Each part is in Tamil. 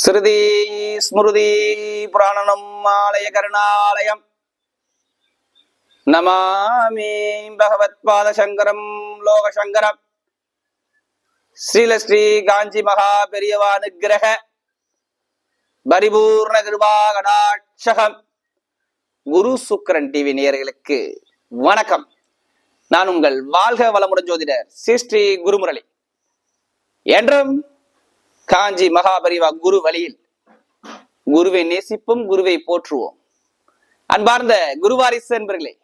ஸ்ருதி ஸ்மிருதி புராணனம் ஆலய கருணாலயம். நமாமி பகவத்பாத சங்கரம் லோகசங்கரம். ஸ்ரீலஸ்ரீ காஞ்சி மகா பெரியவா நிகிரக பரிபூர்ண கிருபா கடாட்சகம். குரு சுக்கரன் டிவி நேயர்களுக்கு வணக்கம். நான் உங்கள் வாழ்க வளமுடன் ஜோதிடர் ஸ்ரீ ஸ்ரீ குருமுரளி. என்றும் காஞ்சி மகாபரிவா குரு வழியில். குருவை நேசிப்போம் குருவை போற்றுவோம். அன்பார்ந்த குருவாரிசு என்பர்களே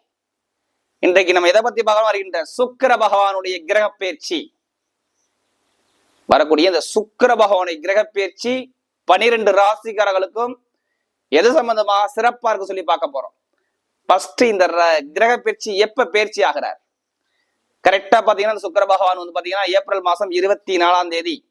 இன்றைக்கு நம்ம எதை பத்தி பகவான் வருகின்ற சுக்கிர பகவானுடைய கிரக பயிற்சி. வரக்கூடிய இந்த சுக்கிர பகவானுடைய கிரக பயிற்சி பனிரெண்டு ராசிக்காரர்களுக்கும் எது சம்பந்தமாக சிறப்பா இருக்கு சொல்லி பார்க்க போறோம். ஃபர்ஸ்ட் இந்த ர- கிரக பயிற்சி எப்ப பயிற்சி ஆகிறார்? கரெக்டா பாத்தீங்கன்னா சுக்கர சுக்கிர பகவான் வந்து பாத்தீங்கன்னா ஏப்ரல் மாசம் இருபத்தி நாலாம் தேதி.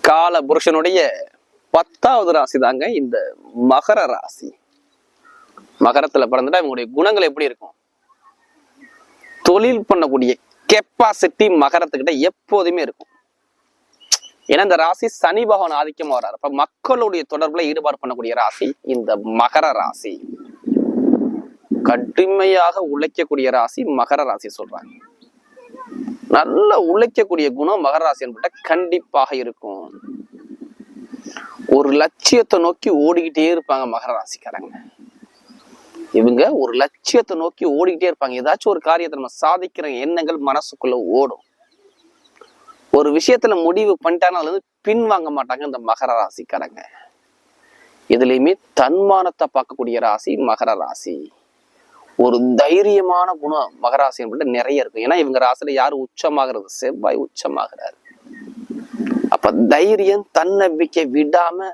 கால புருஷனுடைய பத்தாவது ராசி தாங்க இந்த மகர ராசி. மகரத்துல பிறந்துட்டா இவங்களுடைய குணங்கள் எப்படி இருக்கும்? தொழில் பண்ணக்கூடிய கெப்பாசிட்டி மகரத்துக்கிட்ட எப்போதுமே இருக்கும். ஏன்னா இந்த ராசி சனி பகவான் ஆதிக்கமா வர்றாரு. அப்ப மக்களுடைய தொடர்புல ஈடுபாடு பண்ணக்கூடிய ராசி இந்த மகர ராசி. கடுமையாக உழைக்கக்கூடிய ராசி மகர ராசி சொல்றாங்க. நல்ல உழைக்கக்கூடிய குணம் மகராசி என்பட்ட கண்டிப்பாக இருக்கும். ஒரு லட்சியத்தை நோக்கி ஓடிக்கிட்டே இருப்பாங்க மகர ராசிக்காரங்க. இவங்க ஒரு லட்சியத்தை நோக்கி ஓடிக்கிட்டே இருப்பாங்க. ஏதாச்சும் ஒரு காரியத்தை நம்ம சாதிக்கிற எண்ணங்கள் மனசுக்குள்ள ஓடும். ஒரு விஷயத்துல முடிவு பண்ணிட்டாங்கன்னா அதுல இருந்து பின் வாங்க மாட்டாங்க இந்த மகர ராசிக்காரங்க. இதுலயுமே தன்மானத்தை பார்க்கக்கூடிய ராசி மகர ராசி. ஒரு தைரியமான குணம் மகராசி என்பது நிறைய இருக்கும். ஏன்னா இவங்க ராசியில யாரு உச்சமாகிறது? செவ்வாய் உச்சமாகிறாரு. அப்ப தைரியம் தன்னம்பிக்கை விடாம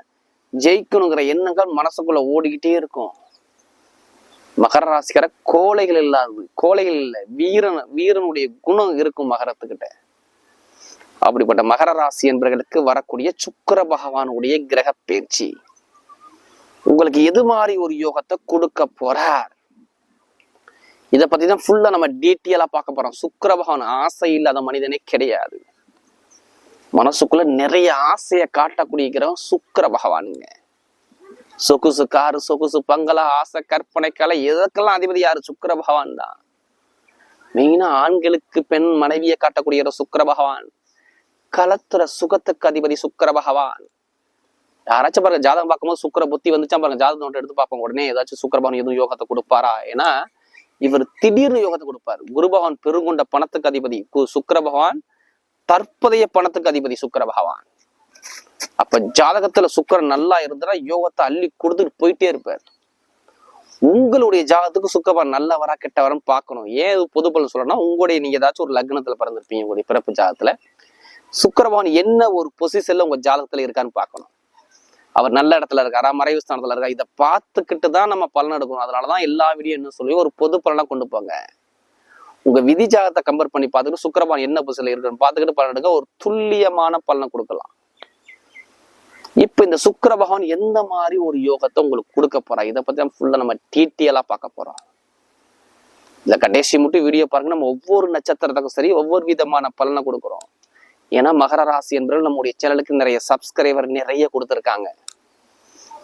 ஜெயிக்கணுங்கிற எண்ணங்கள் மனசுக்குள்ள ஓடிக்கிட்டே இருக்கும். மகர ராசிக்கார கோழைகள் இல்லாதது. கோழைகள் இல்ல வீரன் வீரனுடைய குணம் இருக்கும் மகரத்துக்கிட்ட. அப்படிப்பட்ட மகர ராசி என்பவர்களுக்கு வரக்கூடிய சுக்கிர பகவானுடைய கிரக பயிற்சி உங்களுக்கு எது மாதிரி ஒரு யோகத்தை கொடுக்க போறார்? இதை பத்தி தான் ஃபுல்லா நம்ம டீட்டெயிலா பார்க்க போறோம். சுக்கிர பகவான் ஆசை இல்லாத மனிதனே கிடையாது. மனசுக்குள்ள நிறைய ஆசையை காட்டக்கூடிய கிரகம் சுக்கிர பகவானுங்க சொகுசு காரு சொகுசு பங்களா ஆசை கற்பனை கலை எதற்கெல்லாம் அதிபதி யாரு? சுக்கிர பகவான் தான். மெயினா ஆண்களுக்கு பெண் மனைவியை காட்டக்கூடிய சுக்கர சுக்கிர பகவான் கலத்துற சுகத்துக்கு அதிபதி சுக்கிர பகவான் யாராச்சும் பாருங்க ஜாதகம் பார்க்கும்போது சுக்கிர புத்தி வந்துச்சா பாருங்க ஜாதகம் நோட்டு எடுத்து பார்ப்போம். உடனே ஏதாச்சும் சுக்கர பகவான் எதுவும் யோகத்தை கொடுப்பாரா? ஏன்னா இவர் திடீர்னு யோகத்தை கொடுப்பார். குரு பகவான் பெருங்கொண்ட பணத்துக்கு அதிபதி. கு- பகவான் தற்போதைய பணத்துக்கு அதிபதி சுக்கர பகவான். அப்ப ஜாதகத்துல சுக்கிரன் நல்லா இருந்தா யோகத்தை அள்ளி கொடுத்துட்டு போயிட்டே இருப்பார். உங்களுடைய ஜாதகத்துக்கு சுக்கரன் நல்லவரா கெட்டவரன்னு பார்க்கணும். ஏன் பொது பலன் சொல்லணும்னா உங்களுடைய நீங்க ஏதாச்சும் ஒரு லக்னத்துல பிறந்திருப்பீங்க உங்களுடைய பிறப்பு ஜாதகத்துல. சுக்கரபகவான் என்ன ஒரு பொசிஷன்ல உங்க ஜாதகத்துல இருக்கான்னு பார்க்கணும். அவர் நல்ல இடத்துல இருக்காரா மறைவு ஸ்தானத்துல இருக்கா இதை பார்த்துக்கிட்டு தான் நம்ம பலன் எடுக்கணும். அதனாலதான் எல்லா வீடியோ என்ன சொல்லி ஒரு பொது பலனா கொண்டு போங்க. உங்க விதி ஜாகத்தை கம்பேர் பண்ணி பார்த்துட்டு சுக்கரபான் என்ன பொசிஷன்ல இருக்குன்னு பார்த்துக்கிட்டு பலன் எடுக்க ஒரு துல்லியமான பலனை கொடுக்கலாம். இப்ப இந்த சுக்கர பகவான் எந்த மாதிரி ஒரு யோகத்தை உங்களுக்கு கொடுக்க போறா இதை பத்தி ஃபுல்லா நம்ம டீட்டெயிலா பார்க்க போறோம். இந்த கடைசி மட்டும் வீடியோ பாருங்க. நம்ம ஒவ்வொரு நட்சத்திரத்துக்கும் சரி ஒவ்வொரு விதமான பலனை கொடுக்குறோம். ஏன்னா மகர ராசி என்பது நம்முடைய சேனலுக்கு நிறைய சப்ஸ்கிரைபர் நிறைய கொடுத்துருக்காங்க.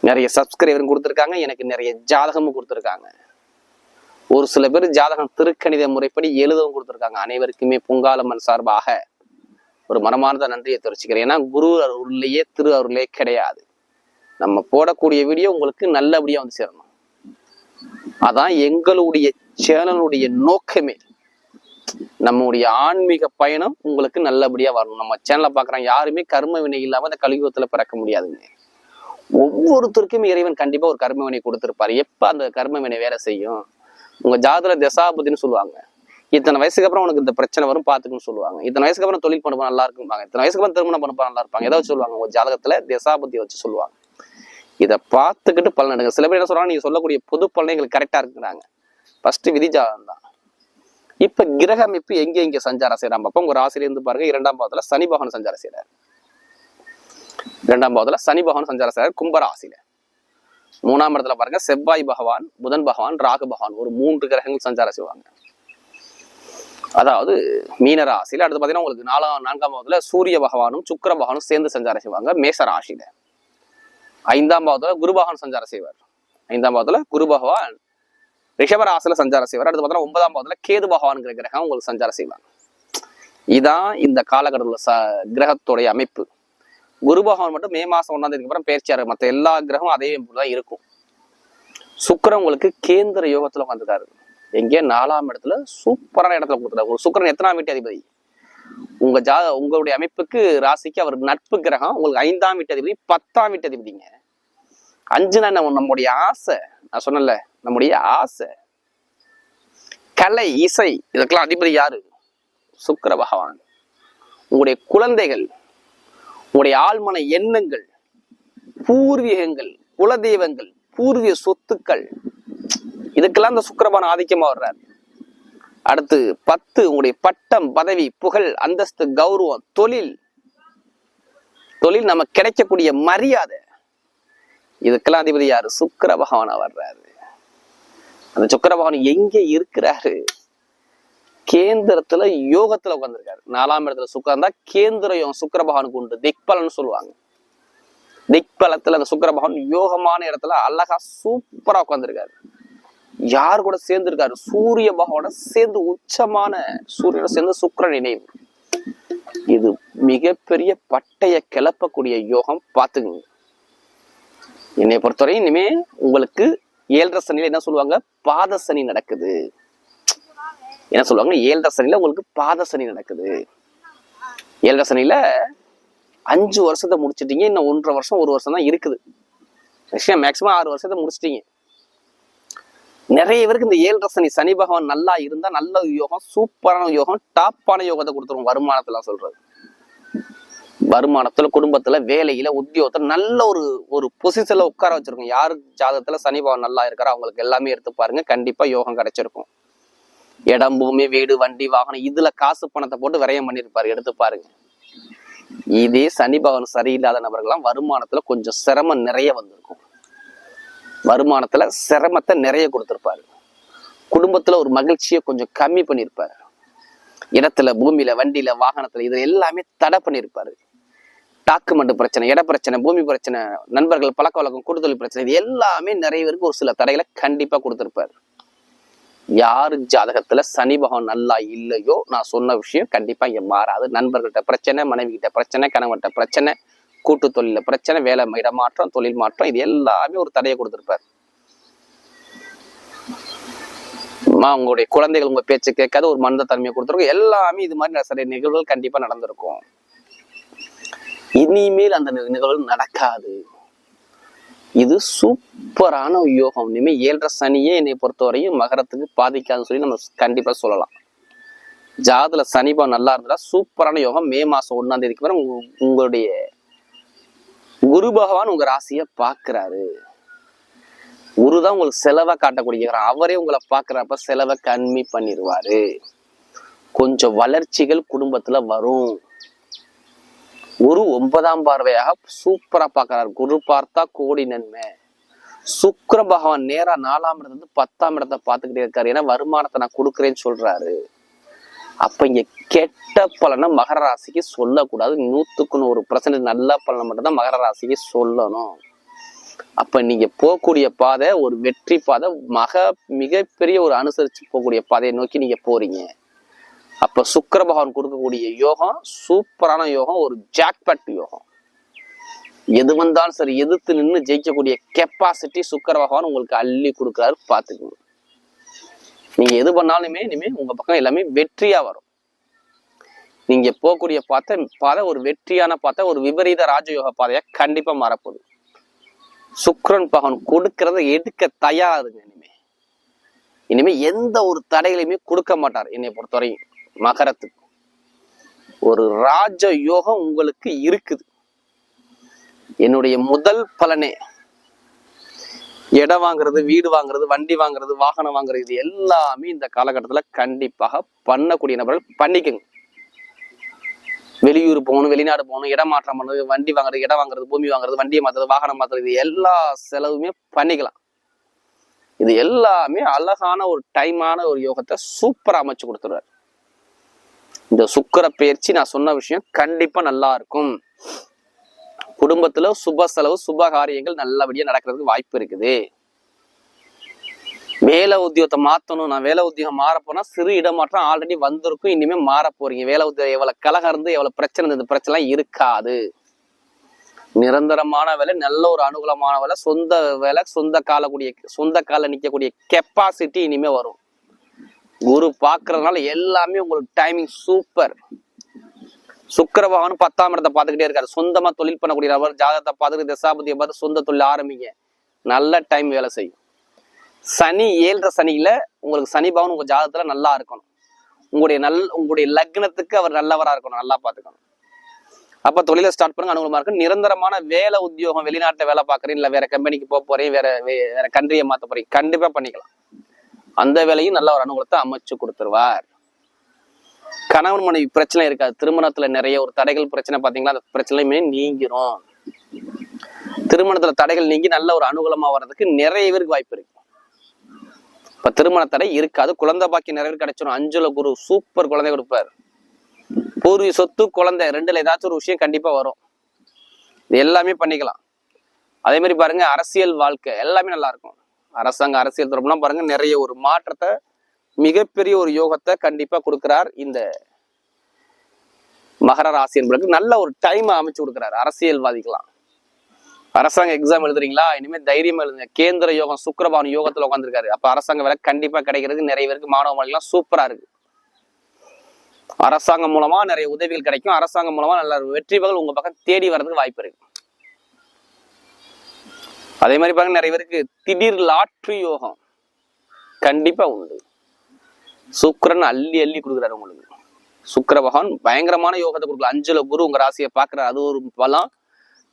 நிறைய சப்ஸ்கிரைபரும் கொடுத்துருக்காங்க. எனக்கு நிறைய ஜாதகமும் கொடுத்துருக்காங்க. ஒரு சில பேர் ஜாதகம் திருக்கணித முறைப்படி எழுதவும் கொடுத்துருக்காங்க. அனைவருக்குமே பொங்காலம்மன் சார்பாக ஒரு மனமார்ந்த நன்றியை தெரிவிச்சுக்கிறேன். ஏன்னா குரு அருள்லையே திரு அருளே கிடையாது. நம்ம போடக்கூடிய வீடியோ உங்களுக்கு நல்லபடியாக வந்து சேரணும். அதான் எங்களுடைய சேனலுடைய நோக்கமே. நம்முடைய ஆன்மீக பயணம் உங்களுக்கு நல்லபடியா வரணும். நம்ம சேனலை பாக்குறோம் யாருமே கர்ம வினை இல்லாம அந்த கலியுகத்துல பிறக்க முடியாதுங்க. ஒவ்வொருத்தருக்கும் இறைவன் கண்டிப்பா ஒரு கர்ம வினை கொடுத்துருப்பாரு. எப்ப அந்த கர்ம வினை வேலை செய்யும்? உங்க ஜாதக தசாபதின்னு சொல்லுவாங்க. இத்தனை வயசுக்கு அப்புறம் உனக்கு இந்த பிரச்சனை வரும் பாத்துக்கணும்னு சொல்லுவாங்க. இத்தனை வயசுக்கு அப்புறம் தொழில் பண்ணுப்பா நல்லா இருக்கும்பாங்க. இத்தனை வயசுக்கு அப்புறம் திருமணம் பண்ணுப்பா நல்லா இருப்பாங்க. ஏதாவது சொல்லுவாங்க. உங்க ஜாதகத்துல தசாபதி வச்சு சொல்லுவாங்க. இதை பார்த்துக்கிட்டு பலன் எடுங்க. சில பேர் என்ன சொல்றாங்க நீங்க சொல்லக்கூடிய பொது பலனை எங்களுக்கு கரெக்டா இருக்குறாங்க ஃபர்ஸ்ட் விதி ஜாதகம் தான். இப்ப கிரக அமைப்பு எங்க எங்க சஞ்சாரம் செய்யறான் பார்ப்போம் உங்க ராசியில இருந்து பாருங்க இரண்டாம் பாவத்துல சனி பகவான் சஞ்சாரம் செய்யறாரு இரண்டாம் பாவத்துல சனி பகவான் சஞ்சாரம் செய்யறாரு கும்பராசியில மூணாம் இடத்துல பாருங்க செவ்வாய் பகவான் புதன் பகவான் ராகு பகவான் ஒரு மூன்று கிரகங்கள் சஞ்சாரம் செய்வாங்க. அதாவது மீன ராசியில அடுத்து பாத்தீங்கன்னா உங்களுக்கு நாலாம் நான்காம் பாவத்துல சூரிய பகவானும் சுக்கிர பகவானும் சேர்ந்து சஞ்சாரம் செய்வாங்க மேச ராசியில. ஐந்தாம் பாவத்துல குரு பகவான் சஞ்சாரம் செய்வார். ஐந்தாம் பாவத்துல குரு பகவான் ரிஷபராசில சஞ்சாரம் செய்வார். அடுத்து பார்த்தோன்னா ஒன்பதாம் பாவத்துல கேது பகவான்கிற கிரகம் உங்களுக்கு சஞ்சாரம் செய்வாங்க இதான் இந்த காலகட்டத்தில் ச கிரகத்துடைய அமைப்பு. குரு பகவான் மட்டும் மே மாசம் ஒன்றாம் தேதிக்கு அப்புறம் பேர்ச்சியாரு மற்ற எல்லா கிரகமும் அதே தான் இருக்கும். சுக்கரன் உங்களுக்கு கேந்திர யோகத்துல உட்காந்துருக்காரு எங்கே நாலாம் இடத்துல சூப்பரான இடத்துல கொடுத்துருக்காரு சுக்கரன் சுக்கிரன் எத்தனாம் வீட்டு அதிபதி? உங்க ஜா உங்களுடைய அமைப்புக்கு ராசிக்கு அவர் நட்பு கிரகம். உங்களுக்கு ஐந்தாம் வீட்டு அதிபதி பத்தாம் வீட்டு அதிபதிங்க. அஞ்சுனா என்ன நம்முடைய ஆசை? நான் சொன்னல நம்முடைய ஆசை. கலை இசை இதுக்கெல்லாம் அதிபதி யாரு? சுக்கர பகவான். உங்களுடைய குழந்தைகள் உங்களுடைய ஆழ்மன எண்ணங்கள் பூர்வீகங்கள் குலதெய்வங்கள் பூர்வீக சொத்துக்கள் இதுக்கெல்லாம் இந்த சுக்கரபான ஆதிக்கமா வர்றாரு. அடுத்து பத்து உங்களுடைய பட்டம் பதவி புகழ் அந்தஸ்து கௌரவம் தொழில். தொழில் நமக்கு கிடைக்கக்கூடிய மரியாதை. இதுக்கெல்லாம் அதிபதி யாரு? சுக்கிர பகவானா வர்றாரு. அந்த சுக்கிர பகவான் இருக்கிறாரு? கேந்திரத்துல யோகத்துல உட்கார்ந்திருக்காரு. நாலாம் இடத்துல சுக்கரம் தான் கேந்திர யோகம் சுக்கிர பகவானுக்கு உண்டு. திக்பலன்னு சொல்லுவாங்க. திக்பலத்துல அந்த சுக்கிர பகவான் யோகமான இடத்துல அழகா சூப்பரா உட்காந்துருக்காரு யார் கூட சேர்ந்திருக்காரு? சூரிய பகவான சேர்ந்து உச்சமான சூரியனை சேர்ந்து சுக்கிர நினைவு இது மிகப்பெரிய பட்டைய கிளப்பக்கூடிய யோகம். பார்த்துக்குங்க. என்னை பொறுத்தவரையும் இனிமே உங்களுக்கு ஏழரை சனியில என்ன சொல்லுவாங்க? பாத சனி நடக்குது. என்ன சொல்லுவாங்க ஏழரை சனியில உங்களுக்கு பாத சனி நடக்குது. ஏழரை சனியில அஞ்சு வருஷத்தை முடிச்சிட்டீங்க இன்னும் ஒன்றரை வருஷம் ஒரு வருஷம் தான் இருக்குது. விஷயம் மேக்சிமம் ஆறு வருஷத்தை முடிச்சிட்டீங்க. நிறைய பேருக்கு இந்த ஏழரை சனி சனி பகவான் நல்லா இருந்தா நல்ல யோகம் சூப்பரான யோகம் டாப்பான யோகத்தை கொடுத்துரும் வருமானத்தெல்லாம் சொல்றது. வருமானத்துல குடும்பத்துல வேலையில உத்தியோகத்துல நல்ல ஒரு ஒரு பொசிஷன்ல உட்கார வச்சிருக்கும். யாரு ஜாதகத்துல சனி பவன் நல்லா இருக்காரோ அவங்களுக்கு எல்லாமே எடுத்து பாருங்க. கண்டிப்பா யோகம் கிடைச்சிருக்கும். இடம் பூமி வீடு வண்டி வாகனம் இதுல காசு பணத்தை போட்டு விரயம் பண்ணிருப்பாரு. எடுத்து பாருங்க. இதே சனி பவன் சரியில்லாத நபர்கள்லாம் வருமானத்துல கொஞ்சம் சிரமம் நிறைய வந்திருக்கும். வருமானத்துல சிரமத்தை நிறைய கொடுத்துருப்பாரு. குடும்பத்துல ஒரு மகிழ்ச்சியை கொஞ்சம் கம்மி பண்ணியிருப்பாரு இடத்துல பூமியில வண்டியில வாகனத்துல இது எல்லாமே தடை பண்ணியிருப்பாரு டாக்குமெண்ட் பிரச்சனை இட பிரச்சனை பூமி பிரச்சனை நண்பர்கள் பழக்க வழக்கம் கூட்டுதல் பிரச்சனை இது எல்லாமே நிறைய பேருக்கு ஒரு சில தடைகளை கண்டிப்பா கொடுத்துருப்பார். யாரு ஜாதகத்துல சனி பகவான் நல்லா இல்லையோ நான் சொன்ன விஷயம் கண்டிப்பா இங்க மாறாது. நண்பர்கள்ட்ட பிரச்சனை மனைவி கிட்ட பிரச்சனை கணவன்கிட்ட பிரச்சனை கூட்டு தொழில பிரச்சனை வேலை இடமாற்றம் தொழில் மாற்றம் இது எல்லாமே ஒரு தடையை கொடுத்துருப்பார். உங்களுடைய குழந்தைகள் உங்க பேச்சு கேட்காத ஒரு மனித தன்மையை கொடுத்துருக்கும். எல்லாமே இது மாதிரி சில நிகழ்வுகள் கண்டிப்பா நடந்திருக்கும். இனிமேல் அந்த நிகழ்வுகள் நடக்காது. இது சூப்பரான யோகம். இனிமேல் ஏழரை சனியே என்னை பொறுத்தவரையும் மகரத்துக்கு பாதிக்காதுன்னு சொல்லி நம்ம கண்டிப்பாக சொல்லலாம். ஜாதுல சனிபம் நல்லா இருந்தா சூப்பரான யோகம். மே மாசம் ஒன்னாம் தேதிக்கு வரை உங்களுடைய குரு பகவான் உங்க ராசியை பார்க்கிறாரு. குரு தான் உங்களுக்கு செலவை காட்டக்கூடிய அவரே உங்களை பார்க்குறப்ப செலவை கம்மி பண்ணிடுவாரு. கொஞ்சம் வளர்ச்சிகள் குடும்பத்துல வரும். குரு ஒன்பதாம் பார்வையாக சூப்பரா பார்க்கறாரு. குரு பார்த்தா கோடி நன்மை. சுக்கர பகவான் நேரா நாலாம் இடத்துல இருந்து பத்தாம் இடத்த பார்த்துக்கிட்டே இருக்காரு. ஏன்னா வருமானத்தை நான் கொடுக்குறேன்னு சொல்றாரு. அப்ப இங்க கெட்ட பலனை மகர ராசிக்கு சொல்லக்கூடாது. நூத்துக்கு நூறு பர்சன்ட் நல்ல பலனை மட்டும்தான் மகர ராசிக்கு சொல்லணும். அப்ப நீங்க போகக்கூடிய பாதை ஒரு வெற்றி பாதை மக மிகப்பெரிய ஒரு அனுசரிச்சு போகக்கூடிய பாதையை நோக்கி நீங்க போறீங்க. அப்ப சுக்கர பகவான் கொடுக்கக்கூடிய யோகம் சூப்பரான யோகம் ஒரு ஜாக்பேட் யோகம். எது வந்தாலும் சரி எதிர்த்து நின்று ஜெயிக்கக்கூடிய கெப்பாசிட்டி சுக்கர பகவான் உங்களுக்கு அள்ளி கொடுக்குறாரு பார்த்துக்கணும் நீங்க எது பண்ணாலுமே இனிமே உங்க பக்கம் எல்லாமே வெற்றியா வரும். நீங்க போகக்கூடிய பாதை பாதை ஒரு வெற்றியான பாதை ஒரு விபரீத ராஜயோக பாதையா கண்டிப்பா மாறப்போகுது. சுக்ரன் பகவான் கொடுக்கறத எடுக்க தயாருங்க இனிமே. இனிமே எந்த ஒரு தடைகளையுமே கொடுக்க மாட்டார் என்னை பொறுத்தவரையும். மகரத்துக்கு. ஒரு ராஜ யோகம் உங்களுக்கு இருக்குது. என்னுடைய முதல் பலனே. இடம் வாங்குறது வீடு வாங்குறது வண்டி வாங்குறது வாகனம் வாங்குறது இது எல்லாமே இந்த காலகட்டத்துல கண்டிப்பாக பண்ணக்கூடிய நபர்கள் பண்ணிக்கங்க. வெளியூர் போகணும் வெளிநாடு போகணும் இடம் மாற்றம் பண்ணுறது வண்டி வாங்குறது இடம் வாங்குறது பூமி வாங்குறது வண்டியை மாத்துறது வாகனம் மாத்துறது இது எல்லா செலவுமே பண்ணிக்கலாம். இது எல்லாமே அழகான ஒரு டைமான ஒரு யோகத்தை சூப்பரா அமைச்சு கொடுத்துருவாரு இந்த சுக்கிர பயிற்சி நான் சொன்ன விஷயம் கண்டிப்பா நல்லா இருக்கும். குடும்பத்துல சுப செலவு சுப காரியங்கள் நல்லபடியா நடக்கிறதுக்கு வாய்ப்பு இருக்குது. வேலை உத்தியோகத்தை மாத்தணும். நான் வேலை உத்தியோகம் மாற போனா சிறு இடமாற்றம் ஆல்ரெடி வந்திருக்கும். இனிமே மாற போறீங்க. வேலை உத்தியோகம் எவ்வளவு கலகம் இருந்து எவ்வளவு பிரச்சனை இருந்து இந்த பிரச்சனை எல்லாம் இருக்காது. நிரந்தரமான வேலை நல்ல ஒரு அனுகூலமான வேலை சொந்த வேலை சொந்த காலக்கூடிய சொந்த கால நிக்கக்கூடிய கெப்பாசிட்டி இனிமே வரும். குரு பாக்குறதுனால எல்லாமே உங்களுக்கு டைமிங் சூப்பர் சுக்கர பகவான் பத்தாம் இடத்தை பார்த்துக்கிட்டே இருக்காரு. சொந்தமா தொழில் பண்ணக்கூடிய நபர் ஜாதகத்தை பார்த்துட்டு தசாபதியை பார்த்து சொந்த தொழில் ஆரம்பிங்க. நல்ல டைம் வேலை செய்யும். சனி ஏழரை சனியில உங்களுக்கு சனி பவன் உங்க ஜாதகத்துல நல்லா இருக்கணும். உங்களுடைய நல் உங்களுடைய லக்னத்துக்கு அவர் நல்லவரா இருக்கணும் நல்லா பார்த்துக்கணும். அப்ப தொழிலை ஸ்டார்ட் பண்ணுங்க அனுகூலமா இருக்கும். நிரந்தரமான வேலை உத்தியோகம் வெளிநாட்டுல வேலை பார்க்குறேன் இல்ல வேற கம்பெனிக்கு போக போறேன் வேற வே- வேற கண்ட்ரியை மாத்த போறீங்க கண்டிப்பா பண்ணிக்கலாம். அந்த வேலையும் நல்ல ஒரு அனுகூலத்தை அமைச்சு கொடுத்துருவார். கணவன் மனைவி பிரச்சனை இருக்காது. திருமணத்துல நிறைய ஒரு தடைகள் பிரச்சனை பாத்தீங்களா? அந்த பிரச்சனையுமே நீங்கிரும். திருமணத்துல தடைகள் நீங்கி நல்ல ஒரு அனுகூலமா வர்றதுக்கு நிறைய பேருக்கு வாய்ப்பு இருக்கு. இப்ப திருமண தடை இருக்காது. குழந்தை பாக்கி நிறைய பேர் கிடைச்சிடும் அஞ்சுல குரு சூப்பர் குழந்தை கொடுப்பார். பூர்வீக சொத்து குழந்தை ரெண்டுல ஏதாச்சும் ஒரு விஷயம் கண்டிப்பா வரும். இது எல்லாமே பண்ணிக்கலாம். அதே மாதிரி பாருங்க அரசியல் வாழ்க்கை எல்லாமே நல்லா இருக்கும். அரசாங்க அரசியல் தரப்புலாம் பாருங்க நிறைய ஒரு மாற்றத்தை மிகப்பெரிய ஒரு யோகத்தை கண்டிப்பா கொடுக்கிறார் இந்த மகர ராசி என்பதற்கு நல்ல ஒரு டைம் அமைச்சு கொடுக்குறாரு அரசியல்வாதிகளாம் அரசாங்க எக்ஸாம் எழுதுறீங்களா? இனிமே தைரியமா எழுதுங்க. கேந்திர யோகம் சுக்கிரபானு யோகத்துல உட்காந்துருக்காரு அப்ப அரசாங்க வேலை கண்டிப்பா கிடைக்கிறதுக்கு நிறைய பேருக்கு மாணவ மாணவிகள்லாம் சூப்பரா இருக்கு. அரசாங்கம் மூலமா நிறைய உதவிகள் கிடைக்கும். அரசாங்கம் மூலமா நல்ல வெற்றிகள் உங்க பக்கம் தேடி வர்றதுக்கு வாய்ப்பு இருக்கு. அதே மாதிரி பாருங்க நிறைய பேருக்கு திடீர் லாட்ரி யோகம் கண்டிப்பா உண்டு. சுக்கரன் அள்ளி அள்ளி கொடுக்குறாரு உங்களுக்கு. சுக்கர பகவான் பயங்கரமான யோகத்தை கொடுக்கல. அஞ்சுல குரு உங்க ராசியை பாக்குறாரு அது ஒரு பலம்.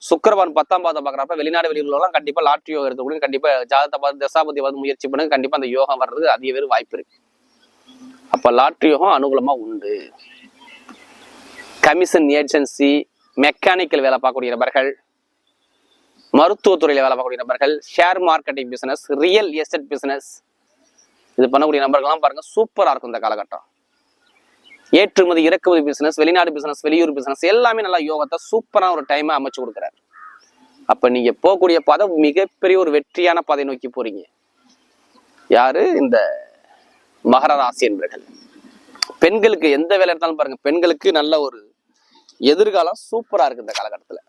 சுக்கரவான் பத்தாம் பாதம் பாக்குறப்ப வெளிநாடு வெளியூர்லாம் கண்டிப்பா லாட்ரி யோகம் எடுத்துக்கூடிய கண்டிப்பா ஜாதகத்தை பார்த்து தசாபதி பார்த்து முயற்சி பண்ணுங்க. கண்டிப்பா அந்த யோகம் வர்றதுக்கு அதிக பேர் வாய்ப்பு இருக்கு. அப்ப லாட்ரி யோகம் அனுகூலமா உண்டு. கமிஷன் ஏஜென்சி மெக்கானிக்கல் வேலை பார்க்கக்கூடிய நபர்கள் மருத்துவத்துறையில் வேலை பார்க்கக்கூடிய நபர்கள் share marketing business real estate business இது பண்ணக்கூடிய நபர்கள்லாம் பாருங்க சூப்பராக இருக்கும் இந்த காலகட்டம். ஏற்றுமதி இறக்குமதி பிசினஸ் வெளிநாடு பிசினஸ் வெளியூர் பிசினஸ் எல்லாமே நல்லா யோகத்தை சூப்பரான ஒரு டைமை அமைச்சு கொடுக்குறாரு. அப்போ நீங்கள் போகக்கூடிய பாதை மிகப்பெரிய ஒரு வெற்றியான பாதை நோக்கி போறீங்க. யாரு? இந்த மகர ராசி என்பர்கள். பெண்களுக்கு எந்த வேலை எடுத்தாலும் பாருங்க பெண்களுக்கு நல்ல ஒரு எதிர்காலம் சூப்பரா இருக்கு இந்த காலகட்டத்தில்.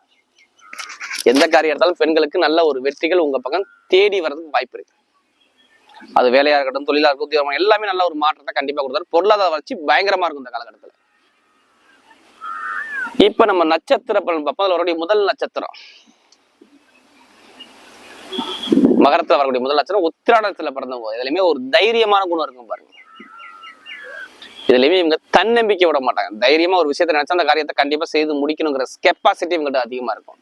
எந்த காரியம் எடுத்தாலும் பெண்களுக்கு நல்ல ஒரு வெற்றிகள் உங்க பக்கம் தேடி வர்றதுக்கு வாய்ப்பு இருக்கு. அது வேலையா இருக்கட்டும் தொழிலா இருக்கட்டும் உத்தியோகம் எல்லாமே நல்ல ஒரு மாற்றத்தை கண்டிப்பா கொடுத்தாரு. பொருளாதார வளர்ச்சி பயங்கரமா இருக்கும் இந்த காலகட்டத்துல. இப்ப நம்ம நட்சத்திர பலன் பார்ப்போம் அவருடைய முதல் நட்சத்திரம். மகரத்துல வரக்கூடிய முதல் நட்சத்திரம் உத்திராடத்துல பிறந்தவங்க. இதுலயுமே ஒரு தைரியமான குணம் இருக்கும் பாருங்க. இதுலயுமே இவங்க தன்னம்பிக்கை விட மாட்டாங்க. தைரியமா ஒரு விஷயத்த நினைச்சா அந்த காரியத்தை கண்டிப்பா செய்து முடிக்கணுங்கிற கெப்பாசிட்டி இவங்ககிட்ட அதிகமா இருக்கும்.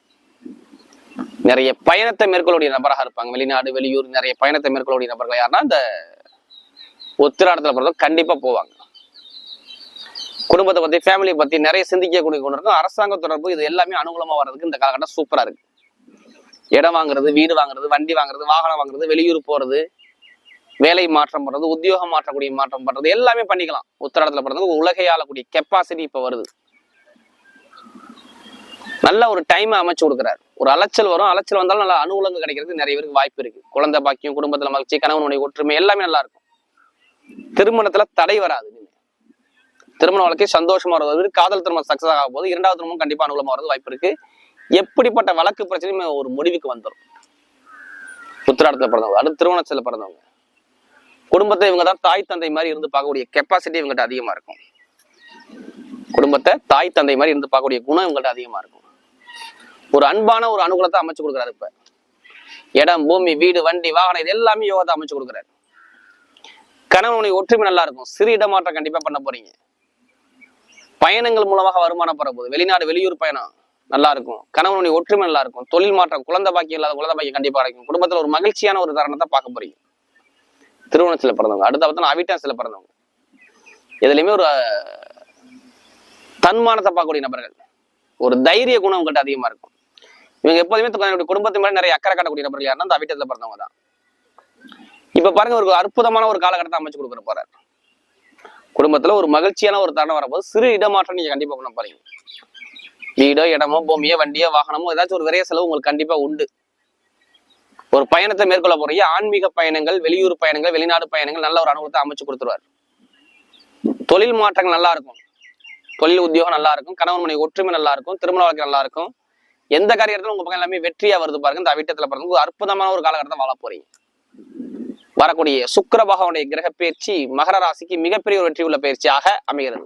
நிறைய பயணத்தை மேற்கொள்ளக்கூடிய நபராக இருப்பாங்க. வெளிநாடு வெளியூர் நிறைய பயணத்தை மேற்கொள்ளக்கூடிய நபர்கள் யாருன்னா இந்த உத்திராடத்துல பிறந்தவங்க கண்டிப்பா போவாங்க. குடும்பத்தை பத்தி ஃபேமிலியை பத்தி நிறைய சிந்திக்கக்கூடிய கொண்டு இருக்கும். அரசாங்க தொடர்பு இது எல்லாமே அனுகூலமா வர்றதுக்கு இந்த காலகட்டம் சூப்பரா இருக்கு. இடம் வாங்குறது வீடு வாங்குறது வண்டி வாங்குறது வாகனம் வாங்குறது வெளியூர் போறது வேலை மாற்றம் பண்றது உத்தியோகம் மாற்றக்கூடிய மாற்றம் பண்றது எல்லாமே பண்ணிக்கலாம். உத்தராடத்துல பிறந்தவங்க உலகை ஆளக்கூடிய கெப்பாசிட்டி இப்ப வருது. நல்ல ஒரு டைம் அமைச்சு கொடுக்குறாரு. ஒரு அலைச்சல் வரும். அலைச்சல் வந்தாலும் நல்லா அனுகூலங்கள் கிடைக்கிறதுக்கு நிறைய பேருக்கு வாய்ப்பு இருக்கு. குழந்தை பாக்கியம் குடும்பத்துல மகிழ்ச்சி கணவனுடைய ஒற்றுமை எல்லாமே நல்லா இருக்கும். திருமணத்துல தடை வராது திருமண வாழ்க்கை சந்தோஷமா வருவது காதல் திருமணம் சக்சஸ் ஆக போது இரண்டாவது திருமணம் கண்டிப்பா அனுகூலமா வரது வாய்ப்பு இருக்கு. எப்படிப்பட்ட வழக்கு பிரச்சனையுமே ஒரு முடிவுக்கு வந்துடும் உத்திராடத்துல பிறந்தவங்க அடுத்து திருவண்ணத்துல பிறந்தவங்க. குடும்பத்தை இவங்க தான் தாய் தந்தை மாதிரி இருந்து பார்க்கக்கூடிய கெப்பாசிட்டி இவங்ககிட்ட அதிகமா இருக்கும். குடும்பத்தை தாய் தந்தை மாதிரி இருந்து பார்க்கக்கூடிய குணம் இவங்கள்ட்ட அதிகமா இருக்கும். ஒரு அன்பான ஒரு அனுகூலத்தை அமைச்சு கொடுக்குறாரு இப்ப. இடம் பூமி வீடு வண்டி வாகனம் இது எல்லாமே யோகத்தை அமைச்சு கொடுக்குறாரு. கணவனுடைய ஒற்றுமை நல்லா இருக்கும். சிறு இடமாற்றம் கண்டிப்பா பண்ண போறீங்க. பயணங்கள் மூலமாக வருமானம் பெற வெளிநாடு வெளியூர் பயணம் நல்லா இருக்கும். கணவனுடைய ஒற்றுமை நல்லா இருக்கும். தொழில் மாற்றம் குழந்தை பாக்கியம் இல்லாத குழந்தை பாக்கியம் கண்டிப்பா கிடைக்கும். குடும்பத்துல ஒரு மகிழ்ச்சியான ஒரு தருணத்தை பார்க்க போறீங்க. திருவண்ணத்துல பிறந்தவங்க அடுத்த பார்த்தா அவிட்டாசில பிறந்தவங்க. எதுலையுமே ஒரு தன்மானத்தை பார்க்கக்கூடிய நபர்கள். ஒரு தைரிய குணம் உங்கள்கிட்ட அதிகமா இருக்கும். இவங்க எப்போதுமே தன்னுடைய குடும்பத்து மேல நிறைய அக்கறை காட்டக்கூடிய நபர்கள் யாருன்னா அந்த அவிட்டத்துல பிறந்தவங்க தான். இப்ப பாருங்க ஒரு அற்புதமான ஒரு காலகட்டத்தை அமைச்சு கொடுக்குற போறாரு. குடும்பத்துல ஒரு மகிழ்ச்சியான ஒரு தருணம் வரும்போது சிறு இடமாற்றம் நீங்க கண்டிப்பா பண்ண போறீங்க. வீடோ இடமோ பூமியோ வண்டியோ வாகனமோ ஏதாச்சும் ஒரு விரைய செலவு உங்களுக்கு கண்டிப்பா உண்டு. ஒரு பயணத்தை மேற்கொள்ள போறீங்க. ஆன்மீக பயணங்கள் வெளியூர் பயணங்கள் வெளிநாடு பயணங்கள் நல்ல ஒரு அனுபவத்தை அமைச்சு கொடுத்துருவார். தொழில் மாற்றங்கள் நல்லா இருக்கும். தொழில் உத்தியோகம் நல்லா இருக்கும். கணவன் மனைவி ஒற்றுமை நல்லா இருக்கும். திருமண வாழ்க்கை நல்லா இருக்கும். எந்த காரியத்திலும் உங்க பக்கம் எல்லாமே வெற்றியா வருது பாருங்க. இந்த அவிட்டத்துல பிறந்து ஒரு அற்புதமான ஒரு காலகட்டத்தை வாழ போறீங்க. வரக்கூடிய சுக்கர பகவானுடைய கிரக பயிற்சி மகர ராசிக்கு மிகப்பெரிய ஒரு வெற்றி உள்ள பயிற்சியாக அமைகிறது.